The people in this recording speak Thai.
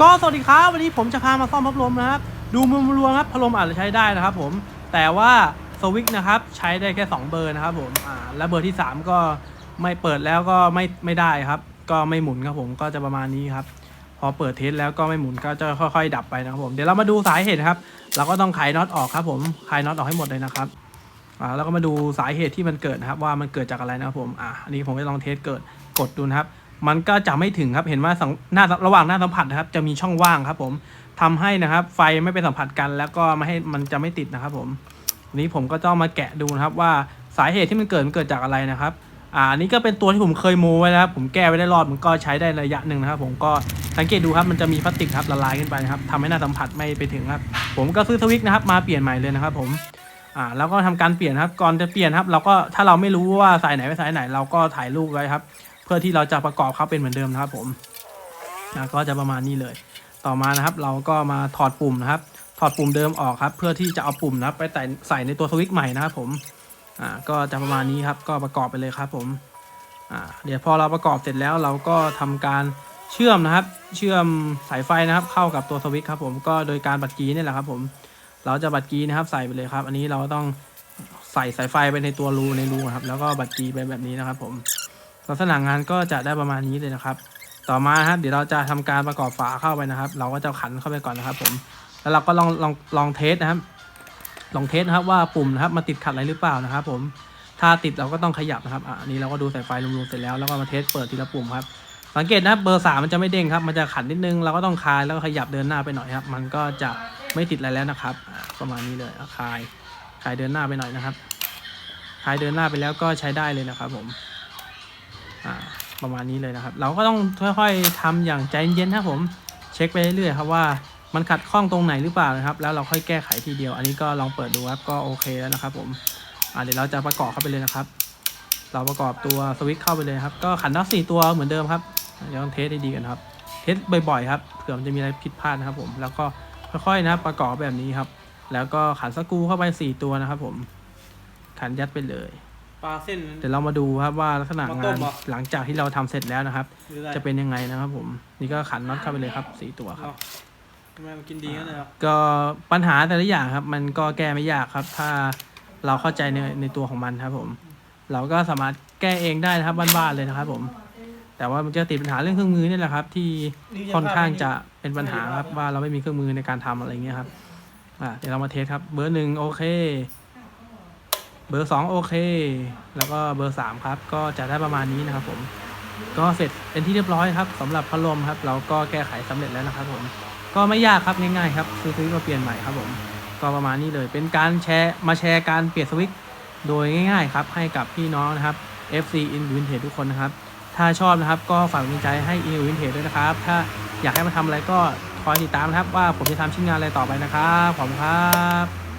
ก็สวัสดีครับวันนี้ผมจะพามาซ่อมพัดลมนะครับ ดูมุมรวมครับพัดลมอาจจะใช้ได้นะครับผมแต่ว่าสวิตช์นะครับใช้ได้แค่ 2 เบอร์นะครับผมอ่าและเบอร์ที่ 3 ก็ไม่เปิดแล้วก็ไม่ไม่ได้ครับ ก็ไม่หมุนครับผมก็จะประมาณนี้ครับ พอเปิดเทสแล้วก็ไม่หมุนก็จะค่อย ๆ ดับไปนะครับผมเดี๋ยวเรามาดูสาเหตุครับ เราก็ต้องไขน็อตออกครับผมไขน็อตออกให้หมดเลยนะครับอ่าแล้วก็มาดูสาเหตุที่มันเกิดนะครับว่ามันเกิดจากอะไรนะครับผมอ่าอันนี้ผมไปลองเทสเกิดกดดูนะครับ มันก็จะไม่ถึงครับเห็นว่าหน้าระหว่างหน้าสัมผัสนะครับ จะมีช่องว่างครับ ผมทำให้นะครับ ไฟไม่ไปสัมผัสกัน แล้วก็ไม่ให้มันจะไม่ติดนะครับ ผมอันนี้ผมก็ต้องมาแกะดูนะครับ ว่าสาเหตุที่มันเกิดมันเกิดจากอะไรนะครับอ่าอันนี้ก็เป็นตัวที่ผมเคยโมไว้นะครับ ผมแก้ไว้ได้รอดมันก็ใช้ได้ระยะหนึ่งนะครับ ผมก็สังเกตดูครับมันจะมีพลาสติกครับละลายขึ้นไปนะครับทำให้หน้าสัมผัสไม่ไปถึงครับ ผมก็ซื้อสวิตช์นะครับ มาเปลี่ยนใหม่เลยนะครับ ผมอ่าแล้วก็ทำการเปลี่ยนครับก่อนจะเปลี่ยนครับ เราก็ถ้าเราไม่รู้ว่าสายไหนไปสายไหน เราก็ถ่ายรูปไว้ครับ พื่อที่เราจะประกอบเขาเป็นเหมือนเดิมนะครับผมนะก็จะประมาณนี้เลย ต่อมานะครับ เราก็มาถอดปุ่มนะครับ ถอดปุ่มเดิมออกครับ เพื่อที่จะเอาปุ่มนะครับไปใส่ใส่ในตัวสวิตช์ใหม่นะครับผมอ่าก็จะประมาณนี้ครับ ก็ประกอบไปเลยครับผมอ่าเดี๋ยวพอเราประกอบเสร็จแล้วเราก็ทำการเชื่อมนะครับ เชื่อมสายไฟนะครับ เข้ากับตัวสวิตช์ครับผมก็โดยการบัดกีนี่แหละครับผมเราจะบัดกีนะครับใส่ไปเลยครับ อันนี้เราต้องใส่สายไฟไปในตัวรูในรูครับ แล้วก็บัดกีไปแบบนี้นะครับผม ลักษณะงานก็จะได้ประมาณนี้เลยนะครับ ต่อมาครับเดี๋ยวเราจะทำการประกอบฝาเข้าไปนะครับ เราก็จะขันเข้าไปก่อนนะครับ ผม แล้วเราก็ลองลองลองเทสนะครับ ลองเทสนะครับว่าปุ่มนะครับมาติดขัดอะไรหรือเปล่านะครับ ผม ถ้าติดเราก็ต้องขยับนะครับอะอันนี้เราก็ดูสายไฟรวมๆเสร็จแล้วแล้วก็มาเทสเปิดทีละปุ่มครับ สังเกตนะครับเบอร์สามมันจะไม่เด้งครับ มันจะขันนิดนึงเราก็ต้องคลายแล้วก็ขยับเดินหน้าไปหน่อยครับ มันก็จะไม่ติดอะไรแล้วนะครับ ประมาณนี้เลยคลายคลายเดินหน้าไปหน่อยนะครับคลายเดินหน้าไปแล้วก็ใช้ได้เลยนะครับ ผม ประมาณนี้เลยนะครับ เราก็ต้องค่อยๆทำอย่างใจเย็นๆนะครับผมเช็คไปเรื่อยๆครับว่ามันขัดข้องตรงไหนหรือเปล่านะครับ แล้วเราค่อยแก้ไขทีเดียว อันนี้ก็ลองเปิดดูครับก็โอเคแล้วนะครับ ผมเดี๋ยวเราจะประกอบเข้าไปเลยนะครับ เราประกอบตัวสวิตช์เข้าไปเลยครับ ก็ขันน็อตสี่ตัวเหมือนเดิมครับเดี๋ยวต้องเทสให้ดีกันครับ เทสบ่อยๆครับเผื่อมันจะมีอะไรผิดพลาดนะครับ ผมแล้วก็ค่อยๆนะครับประกอบแบบนี้ครับ แล้วก็ขันสกูเข้าไปสี่ตัวนะครับ ผมขันยัดไปเลย ปลาเส้น เดี๋ยวเรามาดูครับว่าลักษณะมาต้งามนเหรอ หลังจากที่เราทำเสร็จแล้วนะครับ หรืออะไรจะเป็นยังไงนะครับ ผม นี่ก็ขันน็อตเข้าไปเลยครับสี่ตัวครับ เอ้าทำไมมันกินดีงั้นเลยเหรอก็ปัญหาแต่ละอย่างครับ มันก็แก้ไม่ยากครับ ถ้าเราเข้าใจในในตัวของมันครับ ผม เราก็สามารถแก้เองได้นะครับบ้านๆเลยนะครับ ผม แต่ว่ามันจะติดปัญหาเรื่องเครื่องมือนี่แหละครับ ที่ค่อนข้างจะเป็นปัญหาครับว่าเราไม่มีเครื่องมือในการทำอะไรเงี้ยครับ อ่าเดี๋ยวเรามาเทสครับ เบอร์หนึ่งโอเค เบอร์สองโอเค แล้วก็เบอร์สามครับ ก็จะได้ประมาณนี้นะครับผม ก็เสร็จเป็นที่เรียบร้อยครับสำหรับพัดลมครับ เราก็แก้ไขสำเร็จแล้วนะครับผม ก็ไม่ยากครับง่ายๆครับ ซื้อสวิตมาเปลี่ยนใหม่ครับผม ก็ประมาณนี้เลย เป็นการแชร์มาแชร์การเปลี่ยนสวิตช์โดยง่ายๆครับ ให้กับพี่น้องนะครับ FC in Vintage ทุกคนนะครับ ถ้าชอบนะครับก็ฝากเป็นใจให้ in Vintage ด้วยนะครับ ถ้าอยากให้มาทำอะไรก็คอยติดตามนะครับว่าผมจะทำชิ้นงานอะไรต่อไปนะครับ ขอบคุณครับ